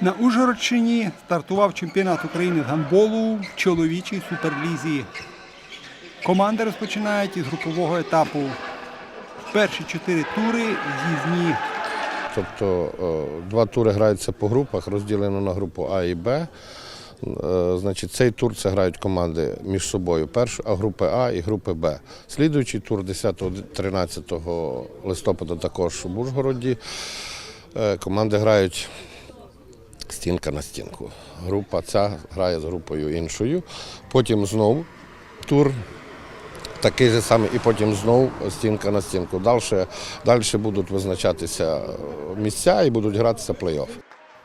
На Ужгородщині стартував чемпіонат України з гандболу в чоловічій суперлізі. Команди розпочинають із групового етапу. Перші чотири тури з'їзні. Тобто е, два тури граються по групах, розділено на групу А і Б. Е, Значить, цей тур це грають команди між собою. Перш, а групи А і групи Б. Слідуючий тур 10-13 листопада також в Ужгороді. Е, Команди грають стінка на стінку. Група ця грає з групою іншою. Потім знову тур такий же самий, і потім знову стінка на стінку. Далі, далі будуть визначатися е, місця і будуть гратися плей-офф.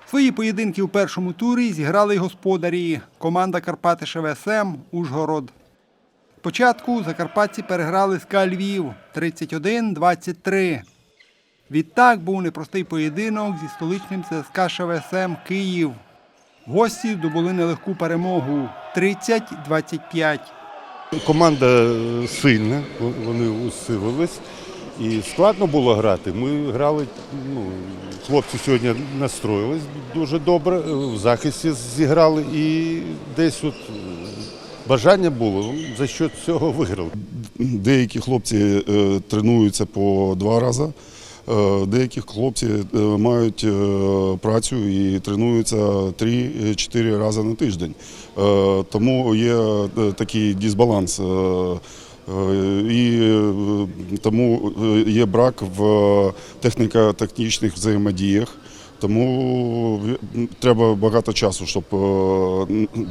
Свої поєдинки у першому турі зіграли й господарі. Команда Карпати ШВСМ Ужгород. Спочатку закарпатці переграли СКА Львів 31-23. Відтак був непростий поєдинок зі столичним ЦСКА ШВСМ Київ. Гості здобули нелегку перемогу 30-25. Команда е, сильна, вони усилились. І складно було грати. Ми грали, ну, хлопці сьогодні настроїлись дуже добре, е, в захисті зіграли і десь от е, бажання було, за що цього виграли. Деякі хлопці е, тренуються по два рази. Е, Деякі хлопці е, мають е, працю і тренуються 3-4 рази на тиждень. Тому є такий дисбаланс. І тому є брак в техніко-тактичних взаємодіях. Тому треба багато часу, щоб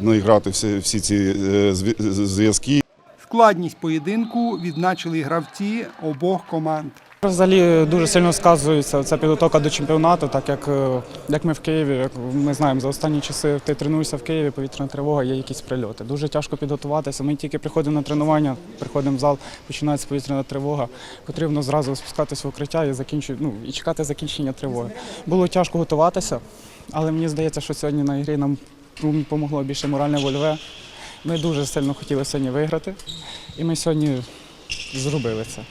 наіграти всі, всі ці зв'язки Складність поєдинку відзначили гравці обох команд. Взагалі дуже сильно сказується ця підготовка до чемпіонату, так як, е, як ми в Києві, як ми знаємо, за останні часи ти тренуєшся в Києві, повітряна тривога, є якісь прильоти. Дуже тяжко підготуватися. Ми тільки приходимо на тренування, приходимо в зал, починається повітряна тривога. Потрібно зразу спускатися в укриття і закінчу, ну, і чекати закінчення тривоги. Було тяжко готуватися, але мені здається, що сьогодні на ігрі нам допомогло більше моральне вольове. Ми дуже сильно хотіли сьогодні виграти, і ми сьогодні зробили це.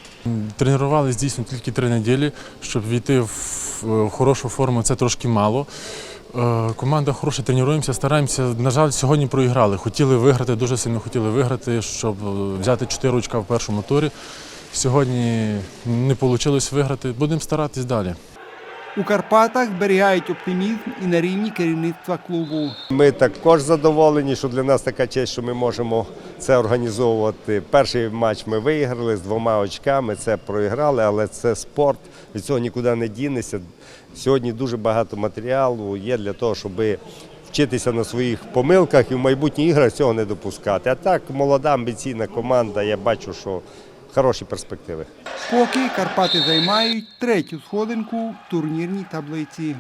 Тренувалися дійсно тільки три неділі, щоб війти в е, хорошу форму, це трошки мало. Е, Команда хороша, тренуємося, стараємося. На жаль, сьогодні проіграли. Хотіли виграти, дуже сильно хотіли виграти, щоб взяти чотири очка в першому турі. Сьогодні не вийшло виграти. Будемо старатись далі. У Карпатах зберігають оптимізм і на рівні керівництва клубу. Ми також задоволені, що для нас така честь, що ми можемо це організовувати. Перший матч ми виграли з двома очками, це проіграли, але це спорт, від цього нікуди не дінешся. Сьогодні дуже багато матеріалу є для того, щоб вчитися на своїх помилках і в майбутніх іграх цього не допускати. А так, молода амбіційна команда, я бачу, що хороші перспективи. Поки Карпати займають третю сходинку в турнірній таблиці.